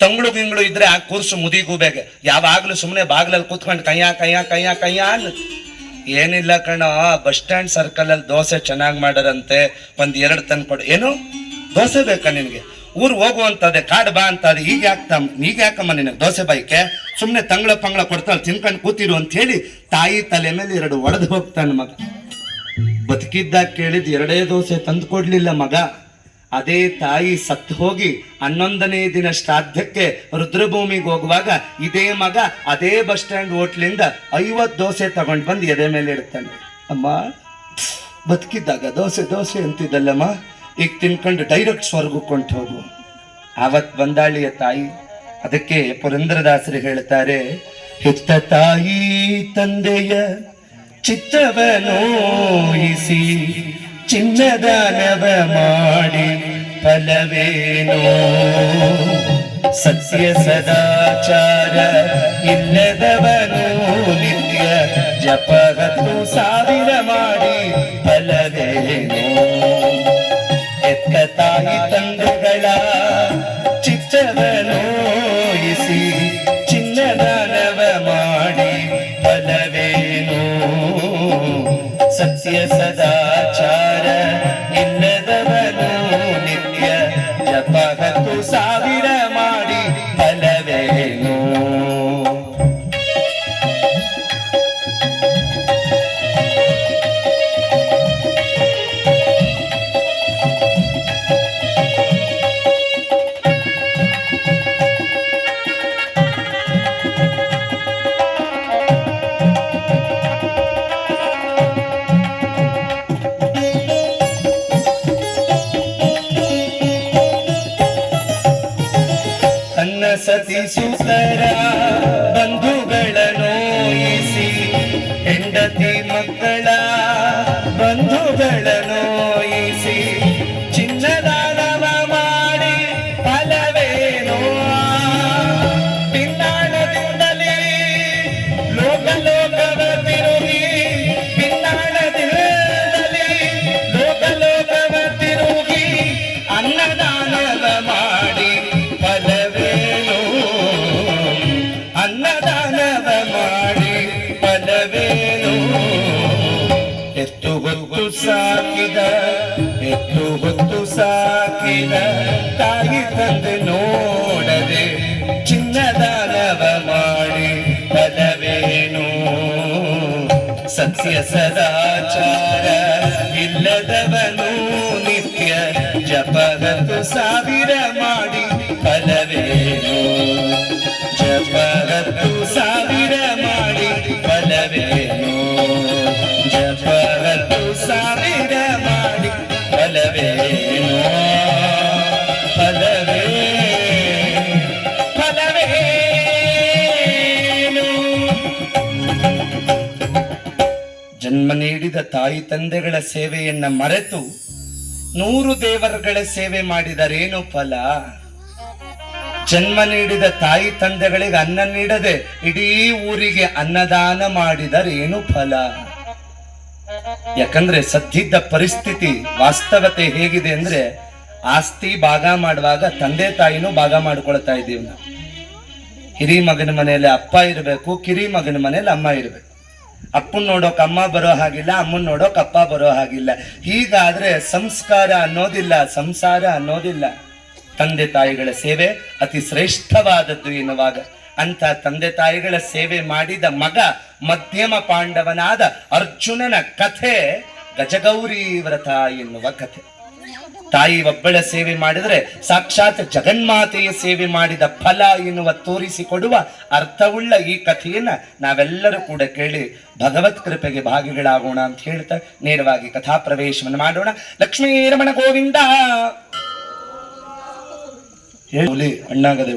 ತಂಗಳು ಗಿಂಗಳು ಇದ್ರೆ ಆ ಕೂರ್ಸು ಗೂಬೆಗೆ ಯಾವಾಗ್ಲೂ ಸುಮ್ಮನೆ ಬಾಗ್ಲಲ್ಲಿ ಕೂತ್ಕೊಂಡು ಕೈಯ ಕೈಯ ಕೈಯ ಕೈಯ ಏನಿಲ್ಲ ಕಣ, ಬಸ್ ಸ್ಟ್ಯಾಂಡ್ ಸರ್ಕಲ್ ಅಲ್ಲಿ ದೋಸೆ ಚೆನ್ನಾಗಿ ಮಾಡರಂತೆ. ಒಂದ್ ಎರಡು ತಂದ್ಕೊಡು ಏನು? ದೋಸೆ ಬೇಕಾ ನಿನ್ಗೆ? ಊರ್ ಹೋಗುವಂತದೆ ಕಾಡ್ ಬಾ ಅಂತದೆ. ಈಗ ಯಾಕಮ್ಮ ಈಗ ಯಾಕಮ್ಮ ನಿನಗೆ ದೋಸೆ ಬೈಕೆ ಸುಮ್ಮನೆ ತಂಗಳ ಪಂಗಳ ಕೊಡ್ತಾಳೆ ತಿನ್ಕೊಂಡು ಕೂತಿರು ಅಂತ ಹೇಳಿ ತಾಯಿ ತಲೆ ಮೇಲೆ ಎರಡು ಒಡೆದು ಹೋಗ್ತಾನೆ ಮಗ. ಬದುಕಿದ್ದಾಗ ಕೇಳಿದ್ ಎರಡೇ ದೋಸೆ ತಂದು ಕೊಡ್ಲಿಲ್ಲ ಮಗ. ಅದೇ ತಾಯಿ ಸತ್ತು ಹೋಗಿ ಹನ್ನೊಂದನೇ ದಿನ ಶ್ರಾದ್ದಕ್ಕೆ ರುದ್ರಭೂಮಿಗೆ ಹೋಗುವಾಗ ಇದೇ ಮಗ ಅದೇ ಬಸ್ ಸ್ಟ್ಯಾಂಡ್ ಹೋಟ್ಲಿಂದ ಐವತ್ತು ದೋಸೆ ತಗೊಂಡು ಬಂದು ಎದೆ ಮೇಲೆ ಇಡ್ತಾನೆ ಅಮ್ಮ, ಬದುಕಿದ್ದಾಗ ದೋಸೆ ದೋಸೆ ಅಂತಿದ್ದಲ್ಲಮ್ಮ. ಈಗ ತಿನ್ಕೊಂಡು ಡೈರೆಕ್ಟ್ ಸ್ವರ್ಗಕ್ಕೆ ಕೊಂಟು ಹೋಗು. ಆವತ್ ಬಂದಾಳಿಯ ತಾಯಿ ಅದಕ್ಕೆ ಪುರಂದ್ರದಾಸರು ಹೇಳ್ತಾರೆ ಹೆತ್ತ ತಾಯಿ ತಂದೆಯ ಚಿತ್ತವನೋಯಿಸಿ ಚಿನ್ನದಾನವ ಮಾಡಿ ಫಲವೇನೋ? ಸತ್ಯ ಸದಾಚಾರ ಇಲ್ಲದವನು ನಿತ್ಯ ಜಪ ಹತ್ತು ಸಾವಿರ ಮಾಡಿ ಫಲವೇನೋ? ಸತಿ ಸುತರ ಬಂಧುಗಳ ನೋಯಿಸಿ ಹೆಂಡತಿ ಮಕ್ಕಳ ಅನ್ನದಾನವ ಮಾಡಿ ಪದವೇನು? ಎತ್ತು ಹೊತ್ತು ಸಾಕಿದ, ಎತ್ತು ಹೊತ್ತು ಸಾಕಿದ ತಾಯಿ ತಂದೆ ನೋಡದೆ ಚಿನ್ನದಾನವ ಮಾಡಿ ಪದವೇನು? ಸತ್ಯ ಸದಾಚಾರ ಇಲ್ಲದವನು ನಿತ್ಯ ಜಪದ ಸಾವಿರ ಮಾಡಿ ಜನ್ಮ ನೀಡಿದ ತಾಯಿ ತಂದೆಗಳ ಸೇವೆಯನ್ನ ಮರೆತು ನೂರು ದೇವರುಗಳ ಸೇವೆ ಮಾಡಿದರೇನು ಫಲ? ಜನ್ಮ ನೀಡಿದ ತಾಯಿ ತಂದೆಗಳಿಗೆ ಅನ್ನ ನೀಡದೆ ಇಡೀ ಊರಿಗೆ ಅನ್ನದಾನ ಮಾಡಿದರೇನು ಫಲ? ಯಾಕಂದ್ರೆ ಸದ್ಯದ ಪರಿಸ್ಥಿತಿ ವಾಸ್ತವತೆ ಹೇಗಿದೆ ಅಂದ್ರೆ ಆಸ್ತಿ ಭಾಗ ಮಾಡುವಾಗ ತಂದೆ ತಾಯಿನೂ ಭಾಗ ಮಾಡ್ಕೊಳ್ತಾ ಇದ್ದೀವಿ ನಾವು. ಹಿರಿ ಮಗನ ಮನೆಯಲ್ಲಿ ಅಪ್ಪ ಇರಬೇಕು ಕಿರಿ ಮಗನ ಮನೆಯಲ್ಲಿ ಅಮ್ಮ ಇರಬೇಕು. ಅಪ್ಪನ್ ನೋಡೋಕ್ ಅಮ್ಮ ಬರೋ ಹಾಗಿಲ್ಲ, ಅಮ್ಮನ್ ನೋಡೋಕ್ ಅಪ್ಪ ಬರೋ ಹಾಗಿಲ್ಲ. ಹೀಗಾದ್ರೆ ಸಂಸ್ಕಾರ ಅನ್ನೋದಿಲ್ಲ, ಸಂಸಾರ ಅನ್ನೋದಿಲ್ಲ. ತಂದೆ ತಾಯಿಗಳ ಸೇವೆ ಅತಿ ಶ್ರೇಷ್ಠವಾದದ್ದು ಎನ್ನುವಾಗ. ಅಂತ ತಂದೆ ತಾಯಿಗಳ ಸೇವೆ ಮಾಡಿದ ಮಗ, ಮಧ್ಯಮ ಪಾಂಡವನಾದ ಅರ್ಜುನನ ಕಥೆ ಗಜಗೌರಿ ವ್ರತ ಎನ್ನುವ ಕಥೆ. ತಾಯಿ ಒಬ್ಬಳ ಸೇವೆ ಮಾಡಿದರೆ ಸಾಕ್ಷಾತ್ ಜಗನ್ಮಾತೆಯ ಸೇವೆ ಮಾಡಿದ ಫಲ ಎನ್ನುವ ತೋರಿಸಿಕೊಡುವ ಅರ್ಥವುಳ್ಳ ಈ ಕಥೆಯನ್ನ ನಾವೆಲ್ಲರೂ ಕೂಡ ಕೇಳಿ ಭಗವತ್ ಕೃಪೆಗೆ ಭಾಗಿಗಳಾಗೋಣ ಅಂತ ಹೇಳ್ತಾ ನೇರವಾಗಿ ಕಥಾ ಪ್ರವೇಶವನ್ನು ಮಾಡೋಣ ಲಕ್ಷ್ಮೀ ರಮಣ ಗೋವಿಂದ ಹೇಳಿ ಅಣ್ಣಾಗದೆ.